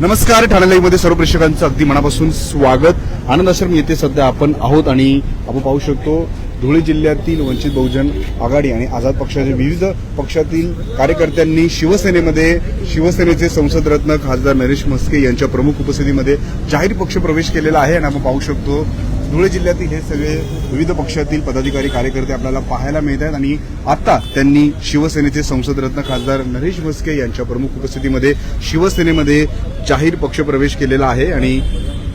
नमस्कार ठाणे लाईव्हमध्ये सर्व प्रेक्षकांचं अगदी मनापासून स्वागत. आनंद आश्रम येथे सध्या आपण आहोत आणि आपण पाहू शकतो धुळे जिल्ह्यातील वंचित बहुजन आघाडी आणि आझाद पक्षाच्या विविध पक्षातील कार्यकर्त्यांनी शिवसेनेमध्ये शिवसेनेचे संसदरत्न खासदार नरेश म्हस्के यांच्या प्रमुख उपस्थितीमध्ये जाहीर पक्ष प्रवेश केलेला आहे आणि आपण पाहू शकतो धुळे जिल्ह्यातील हे सगळे विविध पक्षातील पदाधिकारी कार्यकर्ते आपल्याला पाहायला मिळत आहेत आणि आता त्यांनी शिवसेनेचे संसदरत्न खासदार नरेश म्हस्के यांच्या प्रमुख उपस्थितीमध्ये शिवसेनेमध्ये जाहीर पक्षप्रवेश केलेला आहे आणि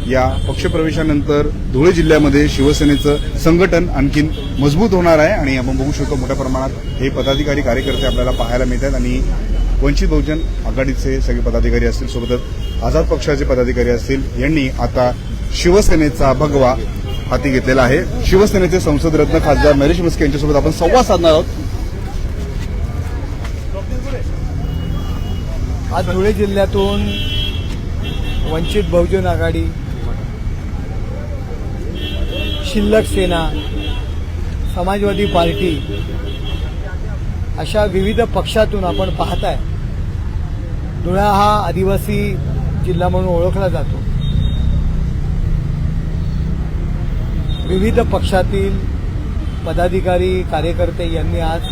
या पक्षप्रवेशानंतर धुळे जिल्ह्यामध्ये शिवसेनेचं संघटन आणखीन मजबूत होणार आहे आणि आपण बघू शकतो मोठ्या प्रमाणात हे पदाधिकारी कार्यकर्ते आपल्याला पाहायला मिळतात आणि वंचित बहुजन आघाडीचे सगळे पदाधिकारी असतील सोबतच आझाद पक्षाचे पदाधिकारी असतील यांनी आता शिवसेनेचा भगवा हाती घेतलेला आहे. शिवसेनेचे संसदरत्न खासदार नरेश मस्के यांच्यासोबत आपण संवाद साधणार आहोत. आज धुळे जिल्ह्यातून वंचित बहुजन आघाडी शिल्लक सेना समाजवादी पार्टी अशा विविध पक्षातून आपण पाहताय. धुळा हा आदिवासी जिल्हा म्हणून ओळखला जातो. विविध पक्षातील पदाधिकारी कार्यकर्ते यांनी आज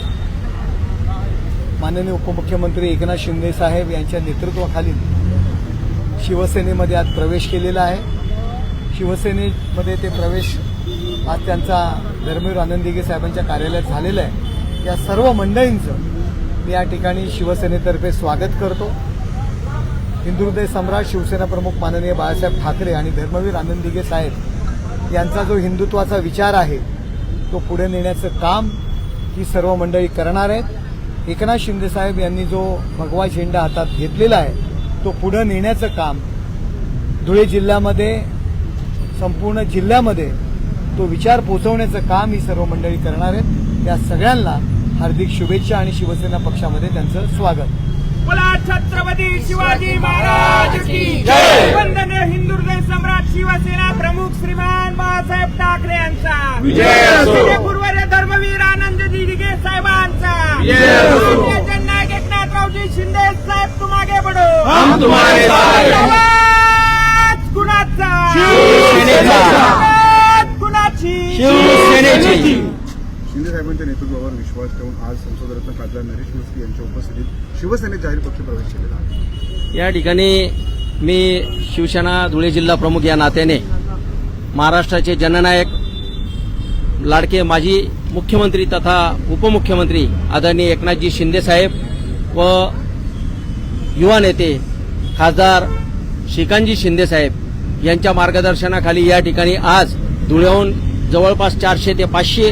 माननीय उपमुख्यमंत्री एकनाथ शिंदे साहेब यांच्या नेतृत्वाखाली शिवसेनेमध्ये आज प्रवेश केलेला आहे. शिवसेनेमध्ये ते प्रवेश आज त्यांचा धर्मवीर आनंदिगे साहेबांच्या कार्यालयात झालेला आहे. या सर्व मंडळींचं मी या ठिकाणी शिवसेनेतर्फे स्वागत करतो. हिंदुहृदय सम्राट शिवसेना प्रमुख माननीय बाळासाहेब ठाकरे आणि धर्मवीर आनंदिगे साहेब यांचा जो हिंदुत्वाचा विचार आहे तो पुढे नेण्याचं काम ही सर्व मंडळी करणार आहेत. एकनाथ शिंदे साहेब यांनी जो भगवा झेंडा हातात घेतलेला आहे तो पुढे नेण्याचं काम धुळे जिल्ह्यामध्ये संपूर्ण जिल्ह्यामध्ये तो विचार पोचवण्याचं काम ही सर्व मंडळी करणार आहेत. त्या सगळ्यांना हार्दिक शुभेच्छा आणि शिवसेना पक्षामध्ये त्यांचं स्वागत. बोला छत्रपती शिवाजी महाराज की जय. वंदनीय हिंदुहृदय सम्राट शिवसेना प्रमुख श्रीमान बाळासाहेब ठाकरे यांचा. विजय असो. विजय पूर्वज धर्मवीर आनंद दिघे साहेबांचा विजय असो. माननीय जननायक एकनाथरावजी शिंदे साहेब तुम आगे बढो हम तुम्हारे शिवसेनेचा. शिंदे साहेबांच्या नेतृत्वावर विश्वास ठेवून आज संसदरत्न खासदार नरेश म्हस्के यांच्या उपस्थितीत शिवसेनेत जाहीर पक्ष प्रवेश केलेला आहे. या ठिकाणी मी शिवसेना धुळे जिल्हा प्रमुख या नात्याने महाराष्ट्राचे जननायक लाडके माजी मुख्यमंत्री तथा उपमुख्यमंत्री आदरणीय एकनाथजी शिंदे साहेब व युवा नेते खासदार श्रीकांतजी शिंदेसाहेब यांच्या मार्गदर्शनाखाली या ठिकाणी आज धुळ्याहून जवळपास चारशे ते पाचशे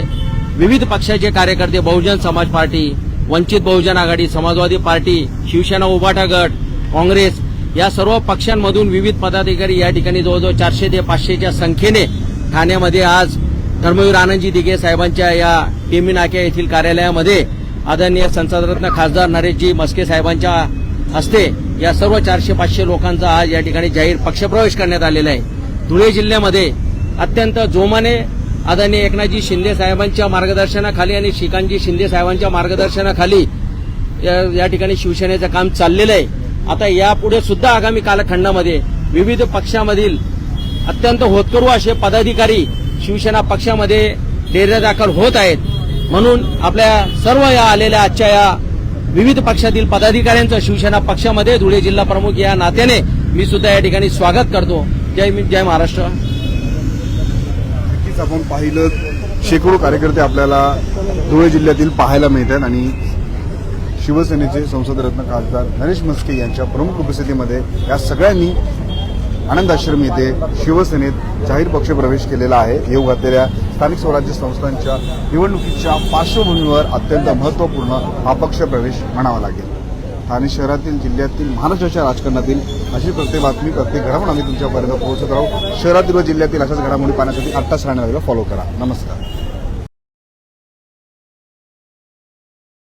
विविध पक्षाचे कार्यकर्ते बहुजन समाज पार्टी वंचित बहुजन आघाडी समाजवादी पार्टी शिवसेना उभाटा गट काँग्रेस या सर्व पक्षांमधून विविध पदाधिकारी या ठिकाणी जवळजवळ चारशे ते पाचशेच्या संख्येने ठाण्यामध्ये आज धर्मवीर आनंदजी दिघे साहेबांच्या या टीमी नाक्या येथील कार्यालयामध्ये आदरणीय संसदरत्न खासदार नरेशजी मस्के साहेबांच्या हस्ते या सर्व चारशे पाचशे लोकांचा आज या ठिकाणी जाहीर पक्षप्रवेश करण्यात आलेला आहे. धुळे जिल्ह्यामध्ये अत्यंत जोमाने आदरणीय एकनाथजी शिंदे साहेबांच्या मार्गदर्शनाखाली आणि श्रीकांतजी शिंदे साहेबांच्या मार्गदर्शनाखाली या या ठिकाणी शिवसेनेचं काम चाललेलं आहे. आता यापुढे सुद्धा आगामी कालखंडामध्ये विविध पक्षामधील अत्यंत होतकरू असे पदाधिकारी शिवसेना पक्षामध्ये डेरेदाखल होत आहेत. म्हणून आपल्या सर्व या आलेल्या आजच्या या विविध पक्षातील पदाधिकाऱ्यांचं शिवसेना पक्षामध्ये धुळे जिल्हा प्रमुख या नात्याने मी सुद्धा या ठिकाणी स्वागत करतो. जय मी जय महाराष्ट्र. नक्कीच आपण पाहिलं शेकडो कार्यकर्ते आपल्याला धुळे जिल्ह्यातील पाहायला मिळतात आणि शिवसेनेचे संसदरत्न खासदार नरेश म्हस्के यांच्या प्रमुख उपस्थितीमध्ये या सगळ्यांनी आनंद आश्रम येथे शिवसेनेत जाहीर पक्षप्रवेश केलेला आहे. येऊ घातलेल्या स्थानिक स्वराज्य संस्थांच्या निवडणुकीच्या पार्श्वभूमीवर अत्यंत महत्त्वपूर्ण हा पक्षप्रवेश म्हणावा लागेल. ठाणे शहरातील जिल्ह्यातील महाराष्ट्राच्या राजकारणातील अशी प्रत्येक बातमी प्रत्येक घडामोड आम्ही तुमच्यापर्यंत पोहोचत राहू. शहरातील व जिल्ह्यातील अशाच घडामोडी पाहण्यासाठी आत्ताच राहण्याला फॉलो करा. नमस्कार.